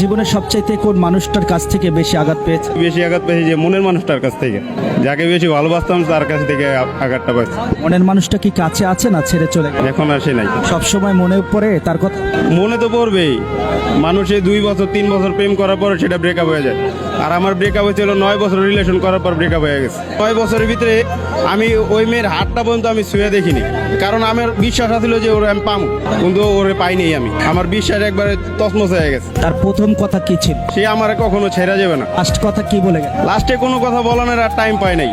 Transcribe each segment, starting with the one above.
জীবনের সবচাইতে কোন মানুষটার কাছ থেকে বেশি আঘাত পেয়েছে? বেশি আঘাত পেয়েছি যে মনের মানুষটার কাছ থেকে। যাকে বেশি ভালোবাসতাম তার কাছ থেকে আঘাতটা পাইছি মনের মানুষটা কি কাছে আছে না ছেড়ে চলে গেছে? এখন আর সে নাই। সবসময় মনে পড়ে তার কথা? মনে তো পড়বেই। মানুষে দুই বছর তিন বছর প্রেম করার পর সেটা ব্রেকআপ হয়ে যায়। আর আমার ব্রেকআপ হয়েছিল নয় বছর রিলেশন করার পর ব্রেকআপ হয়ে গেছে। নয় বছরের ভিতরে আমি ওই মেয়ের হাতটা পর্যন্ত আমি শুয়ে দেখিনি। কারণ আমার বিশ্বাস আছিল যে ওরে আমি পাম। কিন্তু ওরে পাইনি আমি। আমার বিশ্বাস একবারে তসমস হয়ে গেছে। তার প্রথম কথা কি ছিল? সে আমার কখনো ছেড়া যাবে না। লাস্ট কথা কি বলে গেছে লাস্টে কোনো কথা বলানোর আর টাইম পায় নাই।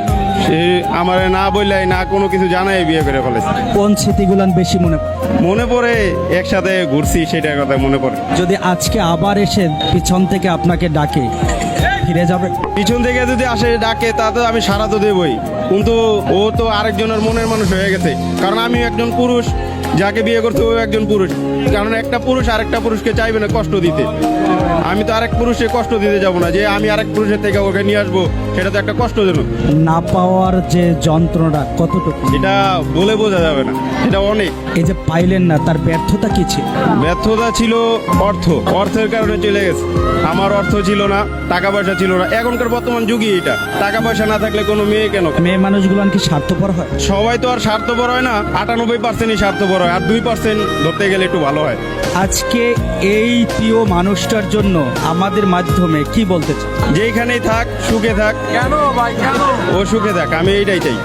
সে আমার না বললাই না কোনো কিছু জানাই বিয়ে করে ফেলেছে। কোন স্মৃতিগুলান বেশি মনে পড়ে? মনে পড়ে একসাথে ঘুরছি সেটার কথা মনে পড়ে। যদি আজকে আবার এসে পিছন থেকে আপনাকে ডাকে ফিরে যাবে। পিছন থেকে যদি আসে, ডাকে, তা তো আমি সারা তো দেবই। কিন্তু ও তো আরেকজনের মনের মানুষ হয়ে গেছে। কারণ আমি একজন পুরুষ। যাকে বিয়ে করতে ও একজন পুরুষ। কারণ একটা পুরুষ আরেকটা পুরুষকে চাইবে না কষ্ট দিতে। আমি তো আরেক পুরুষকে কষ্ট দিতে যাব না। যে আমি আরেক পুরুষের থেকে ওকে নিয়ে আসব সেটা তো একটা কষ্টজনক না পাওয়ার যে যন্ত্রণা কতটুকু? এটা বলে বোঝা যাবে না। এটা অনেক। এই যে পাইলেন না তার ব্যর্থতা কি ছিল? ব্যর্থতা ছিল অর্থ। অর্থের কারণে চলে গেছে। আমার অর্থ ছিল না টাকা পয়সা ছিল না। এখনকার বর্তমান যুগই এটা। টাকা পয়সা না থাকলে কোনো মেয়ে কেন? মেয়ে মানুষগুলান কি স্বার্থপর হয়? সবাই তো আর স্বার্থপর হয় না। আটানব্বই পার্সেন্টই স্বার্থপর। হয়। আর দুই পার্সেন্ট ধরতে গেলে একটু ভালো হয়। আজকে এই প্রিয় মানুষটার জন্য আমাদের মাধ্যমে কি বলতে চাই যেইখানেই থাক সুখে থাক। কেন ভাই কেন? ও সুখে থাক আমি এইটাই চাই।